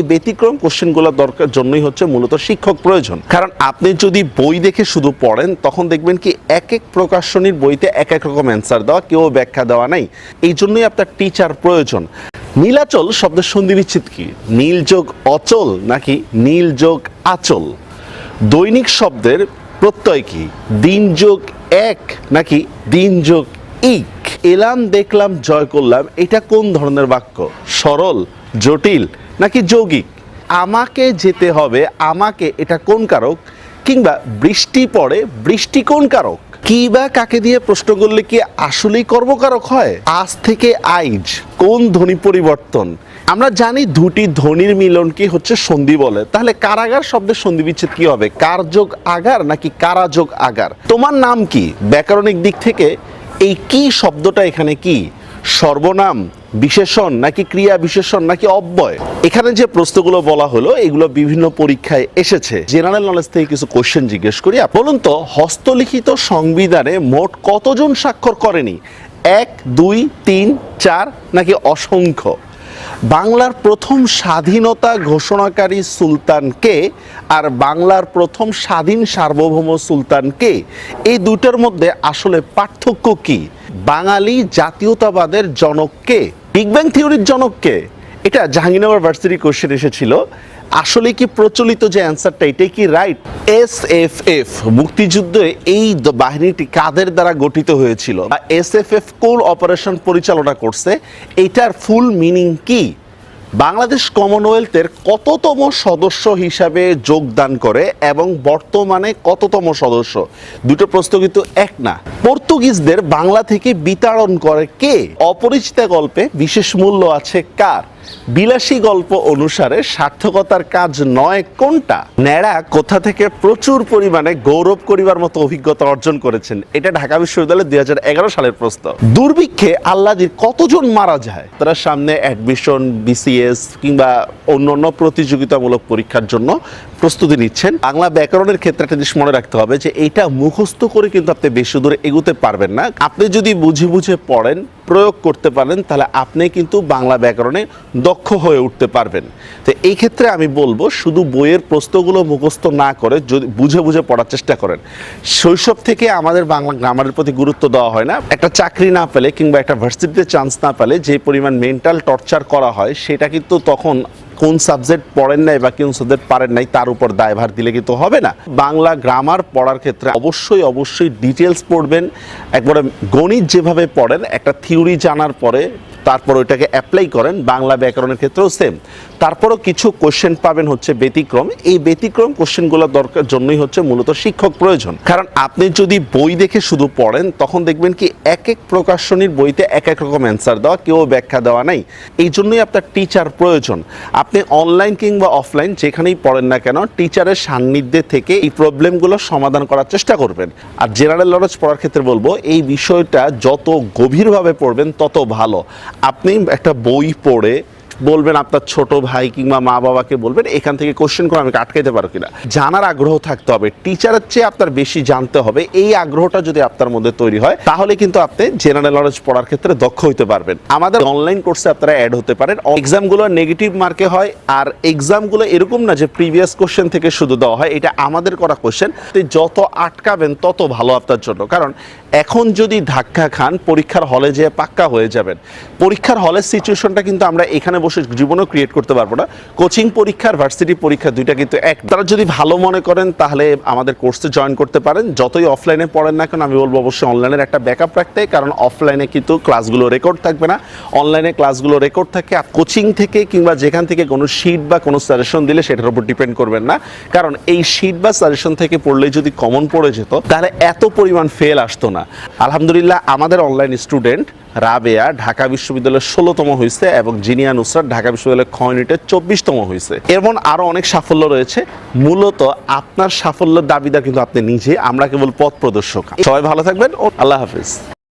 এই ব্যতিক্রম কোশ্চেনগুলো দরকার জন্যই হচ্ছে মূলত শিক্ষক প্রয়োজন। কারণ আপনি যদি বই দেখে শুধু পড়েন, তখন দেখবেন কি এক এক প্রকাশনীর বইতে এক এক রকম অ্যান্সার দেওয়া, কেউ ব্যাখ্যা দেওয়া নাই। এই জন্যই আপনার টিচার প্রয়োজন। নীলাচল শব্দের বিচ্ছেদ কি? নীল যোগ অচল নাকি নীল যোগ আচল? দৈনিক শব্দের প্রত্যয় কি? দিন যোগ এক নাকি দিন যোগ এলাম, দেখলাম, জয় করলাম, এটা কোন ধরনের বাক্য? সরল, জটিল নাকি যৌগিক? আমাকে যেতে হবে, আমাকে এটা কোন কারক? কিংবা বৃষ্টি পড়ে, বৃষ্টি কোন কারক? কি বা কাকে দিয়ে প্রশ্ন করলে কি আসলেই কর্মকারক হয়? আজ থেকে আইজ, কোন ধ্বনি পরিবর্তন? আমরা জানি দুটি ধ্বনির মিলনকে হচ্ছে সন্ধি বলে। তাহলে কারাগার শব্দের সন্ধি বিচ্ছেদ কি হবে? কার যোগ আগার নাকি কারা যোগ আগার? তোমার নাম কি? ব্যাকরণিক দিক থেকে এই কি শব্দটা এখানে কি? সর্বনাম বিশেষণ নাকি ক্রিয়া বিশেষণ নাকি অব্যয়? এখানে যে প্রশ্নগুলো বলা হলো, এগুলো বিভিন্ন পরীক্ষায় এসেছে। জেনারেল নলেজ থেকে কিছু কোশ্চেন জিজ্ঞেস করি। বলুন তো, হস্তলিখিত সংবিধানে মোট কতজন স্বাক্ষর করেনি? এক, দুই, তিন, চার নাকি অসংখ্য? বাংলার প্রথম স্বাধীনতা ঘোষণাকারী সুলতান কে? আর বাংলার প্রথম স্বাধীন সার্বভৌম সুলতান কে? এই দুটোর মধ্যে আসলে পার্থক্য কি? বাঙালি জাতীয়তাবাদের জনক কে? বিগ ব্যাং থিওরির জনককে, এটা জাহাঙ্গীরনগর ভার্সিটি কোশ্চেন এসেছিল আসলে কি প্রচলিত যে অ্যান্সারটা এটাই কি রাইট এস এফ এফ মুক্তিযুদ্ধে এই বাহিনীটি কাদের দ্বারা গঠিত হয়েছিল? বা এস এফ এফ কোন অপারেশন পরিচালনা করছে? এটার ফুল মিনিং কি? বাংলাদেশ কমনওয়েলথের কততম সদস্য হিসাবে যোগদান করে এবং বর্তমানে কততম সদস্য? দুটো প্রশ্ন কিন্তু এক না। পর্তুগিজদের বাংলা থেকে বিতাড়ন করে কে? অপরিচিতা গল্পে বিশেষ মূল্য আছে কার? বিলাসী গল্প অনুসারে সার্থকতার কাজ নয় কোনটা? ন্যাড়া কোথা থেকে প্রচুর পরিমাণে গৌরব করিবার মতো অভিজ্ঞতা অর্জন করেছেন? এটা ঢাকা বিশ্ববিদ্যালয়ের দুই সালের প্রশ্ন। দুর্ভিক্ষে আল্লাদির কতজন মারা যায়? তারা সামনে অ্যাডমিশন, বিসিএস কিংবা অন্যান্য প্রতিযোগিতামূলক পরীক্ষার জন্য প্রস্তুতি নিচ্ছেন। বাংলা ব্যাকরণের ক্ষেত্রে একটা জিনিস মনে রাখতে হবে যে, এটা মুখস্থ করে কিন্তু আপনি বেশি দূরে এগোতে পারবেন না। আপনি যদি বুঝে বুঝে পড়েন প্রয়োগ করতে পারেন, তাহলে আপনি কিন্তু বাংলা ব্যাকরণে দক্ষ হয়ে উঠতে পারবেন। তো এই ক্ষেত্রে আমি বলব, শুধু বইয়ের প্রশ্নগুলো মুখস্থ না করে যদি বুঝে বুঝে পড়ার চেষ্টা করেন। শৈশব থেকে আমাদের বাংলা গ্রামারের প্রতি গুরুত্ব দেওয়া হয় না। একটা চাকরি না পেলে কিংবা একটা ভার্সিটিতে চান্স না পেলে যে পরিমাণ মেন্টাল টর্চার করা হয়, সেটা কিন্তু তখন কোন সাবজেক্ট পড়েন নাই বা কোন সাবজেক্ট পারেন নাই, তার উপর দায়ভার দিলে কিন্তু হবে না। বাংলা গ্রামার পড়ার ক্ষেত্রে অবশ্যই অবশ্যই ডিটেলস পড়বেন। একবারে গণিত যেভাবে পড়েন, একটা থিওরি জানার পরে তারপর ওইটাকে অ্যাপ্লাই করেন, বাংলা ব্যাকরণের ক্ষেত্রেও সেম তারপরও কিছু কোশ্চেন পাবেন হচ্ছে ব্যতিক্রম। এই ব্যতিক্রম কোশ্চেনগুলো দরকার জন্যই হচ্ছে মূলত শিক্ষক প্রয়োজন। কারণ আপনি যদি বই দেখে শুধু পড়েন, তখন দেখবেন কি এক এক প্রকাশনীর বইতে এক এক রকম অ্যান্সার দেওয়া, কেউ ব্যাখ্যা দেওয়া নাই। এই জন্যই আপনার টিচার প্রয়োজন। আপনি অনলাইন কিংবা অফলাইন যেখানেই পড়েন না কেন টিচারের সান্নিধ্যে থেকে এই প্রবলেমগুলো সমাধান করার চেষ্টা করবেন। আর জেনারেল নলেজ পড়ার ক্ষেত্রে বলব, এই বিষয়টা যত গভীরভাবে পড়বেন, তত ভালো। আপনি একটা বই পড়ে বলবেন আপনার ছোট ভাই কিংবা মা বাবাকে বলবেন, এখান থেকে কোশ্চেন করে আমি আটকাইতে পারো কিনা। জানার আগ্রহ থাকতে হবে টিচারের চেয়ে আপনার বেশি জানতে হবে, এই আগ্রহটা যদি আপনার মধ্যে তৈরি হয়, তাহলে কিন্তু আপনি জেনারেল নলেজ পড়ার ক্ষেত্রে দক্ষ হতে পারবেন। আমাদের অনলাইন কোর্সে আপনারা অ্যাড হতে পারেন এক্সামগুলো নেগেটিভ মার্কে হয়, আর এক্সামগুলো এরকম না যে প্রিভিয়াস কোশ্চেন থেকে শুধু দেওয়া হয়, এটা আমাদের করা কোশ্চেন যত আটকাবেন, তত ভালো আপনার জন্য। কারণ এখন যদি ধাক্কা খান, পরীক্ষার হলে যেয়ে পাক্কা হয়ে যাবেন। পরীক্ষার হলের সিচুয়েশনটা কিন্তু আমরা এখানে জীবনেও ক্রিয়েট করতে পারব না। কোচিং পরীক্ষার ভার্সিটি পরীক্ষা দুইটা কিন্তু এক। তারা যদি ভালো মনে করেন, তাহলে আমাদের কোর্সে জয়েন করতে পারেন। যতই অফলাইনে পড়েন না কেন, আমি বলব অবশ্যই অনলাইনের একটা ব্যাকআপ রাখতে কারণ অফলাইনে কিন্তু ক্লাসগুলো রেকর্ড থাকবে না। অনলাইনে ক্লাসগুলো রেকর্ড থাকে। আর কোচিং থেকে কিংবা যেখান থেকে কোনো শিট বা কোনো সাজেশন দিলে সেটার উপর ডিপেন্ড করবেন না। কারণ এই শিট বা সাজেশন থেকে পড়লে যদি কমন পড়ে যেত, তাহলে এত পরিমাণ ফেল আসতো না। আলহামদুলিল্লাহ, আমাদের অনলাইন স্টুডেন্ট রাবেয়া ঢাকা বিশ্ববিদ্যালয়ের ষোলোতম হয়েছে এবং জিনিয়া নুসরাত ঢাকা বিশ্ববিদ্যালয়ের খয়নিটের চব্বিশতম হয়েছে এমন আরও অনেক সাফল্য রয়েছে। মূলত আপনার সাফল্যের দাবিদার কিন্তু আপনি নিজে আমরা কেবল পথ প্রদর্শক। সবাই ভালো থাকবেন ও আল্লাহ হাফিজ।